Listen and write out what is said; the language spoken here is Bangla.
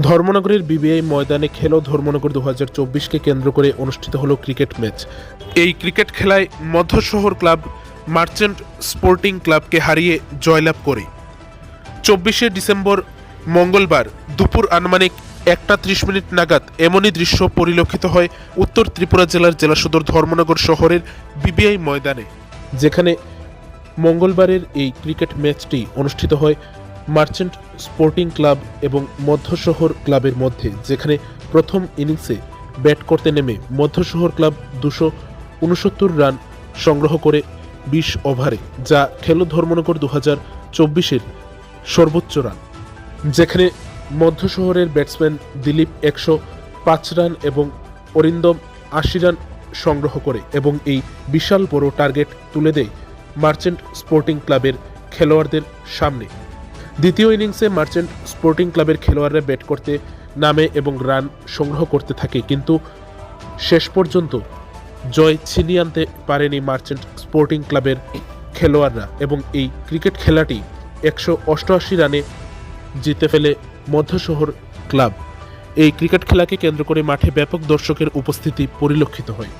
ধর্মনগরের বিবিআই ময়দানে খেলো ধর্মনগর দু হাজার চব্বিশকে কেন্দ্র করে অনুষ্ঠিত হলো ক্রিকেট ম্যাচ। এই ক্রিকেট খেলায় মধ্য শহর ক্লাব মার্চেন্ট স্পোর্টিং ক্লাবকে হারিয়ে জয়লাভ করে। চব্বিশে ডিসেম্বর মঙ্গলবার দুপুর আনুমানিক একটা ত্রিশ মিনিট নাগাদ এমনই দৃশ্য পরিলক্ষিত হয় উত্তর ত্রিপুরা জেলার জেলা সদর ধর্মনগর শহরের বিবিআই ময়দানে। যেখানে মঙ্গলবারের এই ক্রিকেট ম্যাচটি অনুষ্ঠিত হয় মার্চেন্ট স্পোর্টিং ক্লাব এবং মধ্য শহর ক্লাবের মধ্যে, যেখানে প্রথম ইনিংসে ব্যাট করতে নেমে মধ্য শহর ক্লাব দুশো উনসত্তর রান সংগ্রহ করে বিশ ওভারে, যা খেলো ধর্মনগর দু হাজার চব্বিশের সর্বোচ্চ রান। যেখানে মধ্য শহরের ব্যাটসম্যান দিলীপ একশো পাঁচ রান এবং অরিন্দম আশি রান সংগ্রহ করে এবং এই বিশাল বড় টার্গেট তুলে দেয় মার্চেন্ট স্পোর্টিং ক্লাবের খেলোয়াড়দের সামনে। দ্বিতীয় ইনিংসে মার্চেন্ট স্পোর্টিং ক্লাবের খেলোয়াড়রা ব্যাট করতে নামে এবং রান সংগ্রহ করতে থাকে, কিন্তু শেষ পর্যন্ত জয় ছিনিয়ে আনতে পারেনি মার্চেন্ট স্পোর্টিং ক্লাবের খেলোয়াড়রা এবং এই ক্রিকেট খেলাটি একশো অষ্টআশি রানে জিতে ফেলে মধ্য শহর ক্লাব। এই ক্রিকেট খেলাকে কেন্দ্র করে মাঠে ব্যাপক দর্শকের উপস্থিতি পরিলক্ষিত হয়।